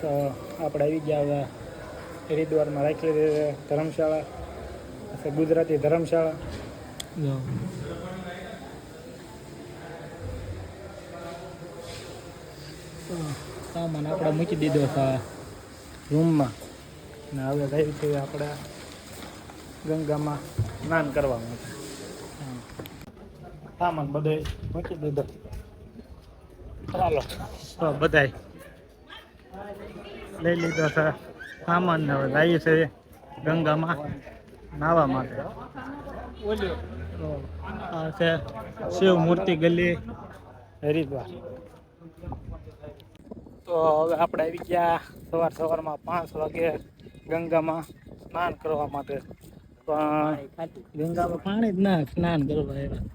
તો આપણે આવી ગયા હવે હરિદ્વારમાં રાખેલી ધર્મશાળા, પછી ગુજરાતી ધર્મશાળા. સામાન આપણે મૂકી દીધો છે રૂમમાં. ને હવે ગઈ છે આપણે ગંગામાં સ્નાન કરવા માટે સામાન બધે મૂકી દીધો. ચાલો. બધાય. લઈ લીધો છે. સામાન ને હવે જઈએ છે ગંગામાં નાવા માટે. આ છે શિવ મૂર્તિ ગલી હરિદ્વાર. તો હવે આપણે આવી ગયા સવાર સવારમાં પાંચ વાગે ગંગામાં સ્નાન કરવા માટે. પણ ગંગામાં પાણી જ ના સ્નાન કરવા આવ્યા.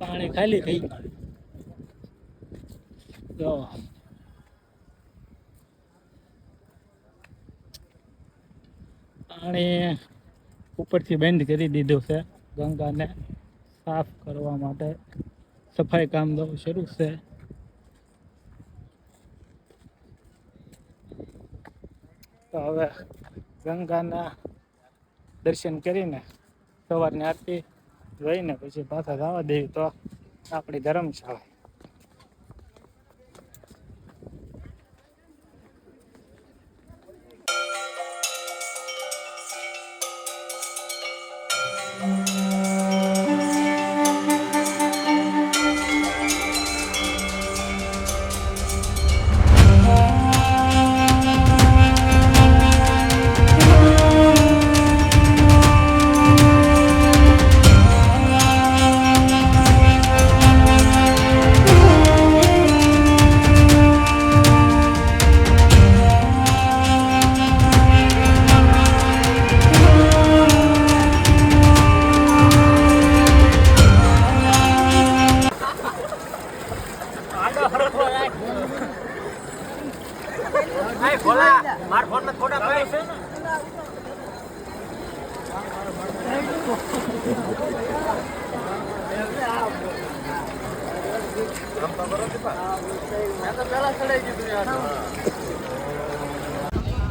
પાણી ખાલી થઈ ગયું. જો પાણી ઉપરથી બંધ કરી દીધું છે. ગંગાને સાફ કરવા માટે સફાઈ કામ શરૂ છે. તો હવે ગંગાના દર્શન કરીને સવારની આરતી જોઈને પછી પાછા જવા દેવી તો આપણી ધર્મશાળા.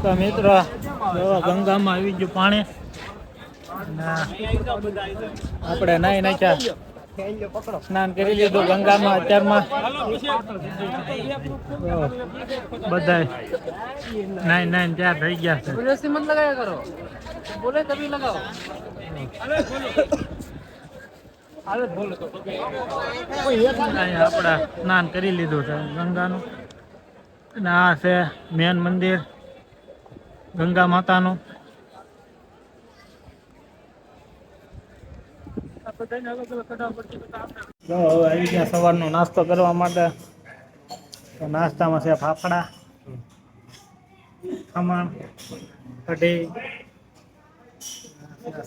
તો મિત્રો ગંગામાં આવી ગયું પાણી. આપણે નાઈ નાખ્યા. સ્નાન કરી લીધું ગંગામાં અત્યારમાં. બધા નાઈન નાઈન ત્યાં થઈ ગયા છે. મત લગાયા કરો. બોલે તभी લગાવો. આપણા સ્નાન કરી લીધું છે ગંગાનું. અને આ છે મેન મંદિર ગંગા માતાનું. આવી ગયા સવારનો નાસ્તો કરવા માટે. તો નાસ્તામાં છે ફાફડા, ખમણ, કઢી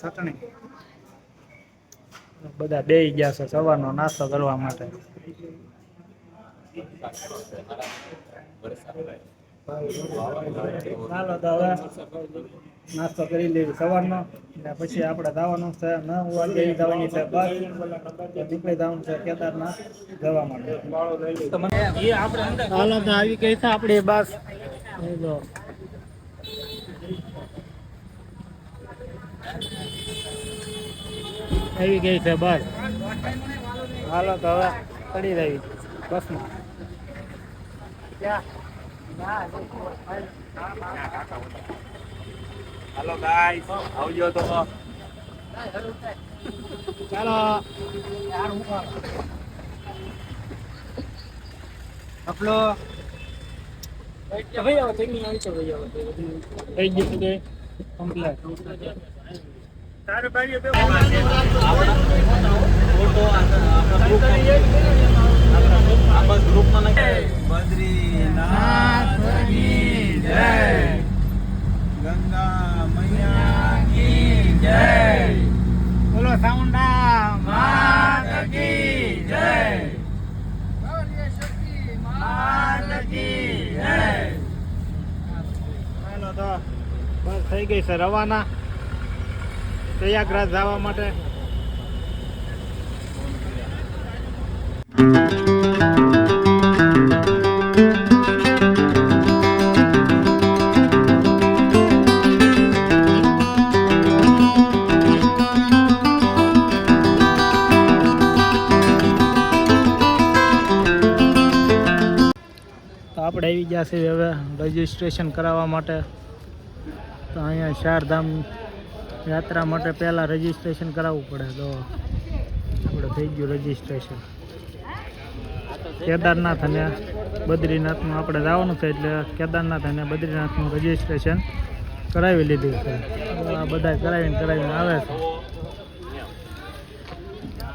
ચટણી. બધા બે ગયા છે સવારનો નાસ્તો કરવા માટે. ચાલો તો હવે નાસ્તો કરી લેવી સવારનો. ને પછી આપણે દાવાનું છે ન વાગે જવાની છે બસ. દીકરી દાવાનું છે કેદારનાથ જવા માટે. હાલો તો આવી ગઈ છે આપણે બસ. આવી ગઈ છે બસ. હાલો તો હવે ચડી રહી બસમાં. હેલો ગાઈસ આવજો તો ચાલો આપલો ભાઈ આવો થઈ ગયું આવી ભાઈ આવો થઈ ગયું બધે કમ્પ્લેટ તારે ભાઈ બે ફોટો આપણા ગ્રુપ આપણા ગ્રુપ થઈ ગઈ છે. રવાના પ્રયાગરાજ જવા માટે. આપણે આવી ગયા છે હવે રજીસ્ટ્રેશન કરાવવા માટે. તો અહીંયા ચારધામ યાત્રા માટે પહેલાં રજીસ્ટ્રેશન કરાવવું પડે તો આપણે થઈ ગયું રજીસ્ટ્રેશન કેદારનાથ અને બદ્રીનાથનું આપણે જવાનું છે એટલે કેદારનાથ અને બદ્રીનાથનું રજીસ્ટ્રેશન કરાવી લીધું છે. આ બધા કરાવીને કરાવીને આવે છે.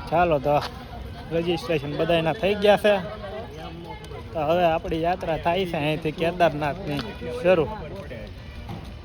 ચાલો તો રજીસ્ટ્રેશન બધાના થઈ ગયા છે. તો હવે આપણી યાત્રા થાય છે અહીંથી કેદારનાથની શરૂ.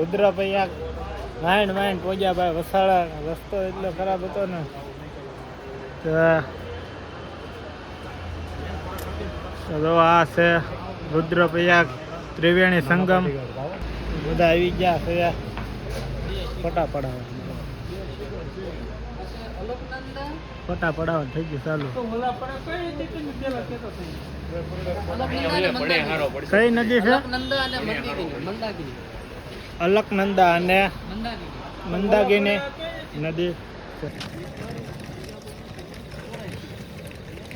રુદ્રપૈયા માઇન્ડ માઇન્ડ પહોંચ્યા ભાઈ વસાડા રસ્તો એટલો ખરાબ હતો ને. તો આ છે રુદ્રપ્રયાગ ત્રિવેણી સંગમ. બધા આવી ગયા છે ફોટા પડાવ ફોટા પડાવ થઈ ગયું ચાલુ. કઈ નદી છે? અલકનંદા અને મંદાગીની નદી.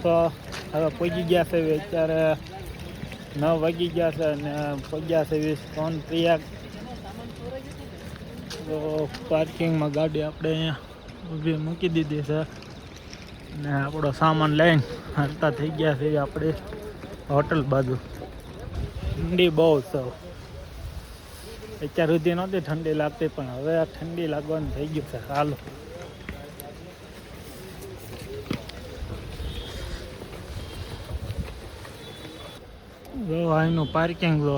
તો હવે પહોંચી ગયા છે અત્યારે નવ વાગી ગયા છે અને પહોંચ્યા છે વીસ. ત્રણ પ્રિયા? તો પાર્કિંગમાં ગાડી આપણે અહીંયા ઊભી મૂકી દીધી છે. અને આપણો સામાન લઈને હરતા થઈ ગયા છે આપણે હોટલ બાજુ. ઠંડી બહુ છે. અત્યાર સુધી નહોતી, ઠંડી લાગતી, પણ હવે આ ઠંડી લાગવાનું થઈ ગયું છે. હાલો. અહીંનું પાર્કિંગ જો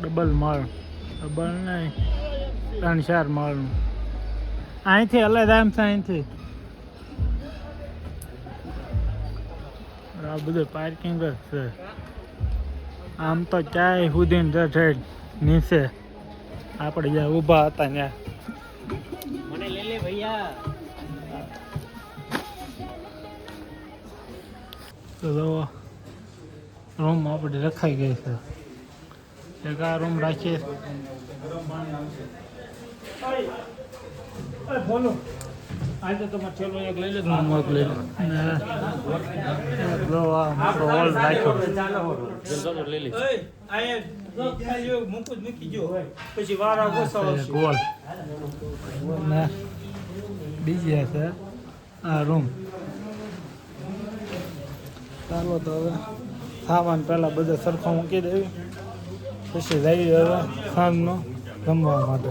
ડબલ માળ ડબલ નહીં, ત્રણ ચાર માળનું અહીંથી અલગ આમ છે અહીંથી. આ બધું પાર્કિંગ જ છે. આમ તો ક્યાંય સુધી ને નીચે. આપણે જ્યાં ઊભા હતા ત્યાં. મને લે લે ભૈયા. તો જો રૂમ આપણે રખાઈ ગઈ છે. એક આ રૂમ રાખીએ. બોલો. આજે એક લઈ લે હું એક લઈ લે જો આ મોટો હોલ રાખ્યો ગોળ. ને. બીજી હશે આ રૂમ. ચાલો તો હવે સામાન પહેલાં બધા સરખો મૂકી દેવી. પછી જઈએ હવે સાંજનો જમવા માટે.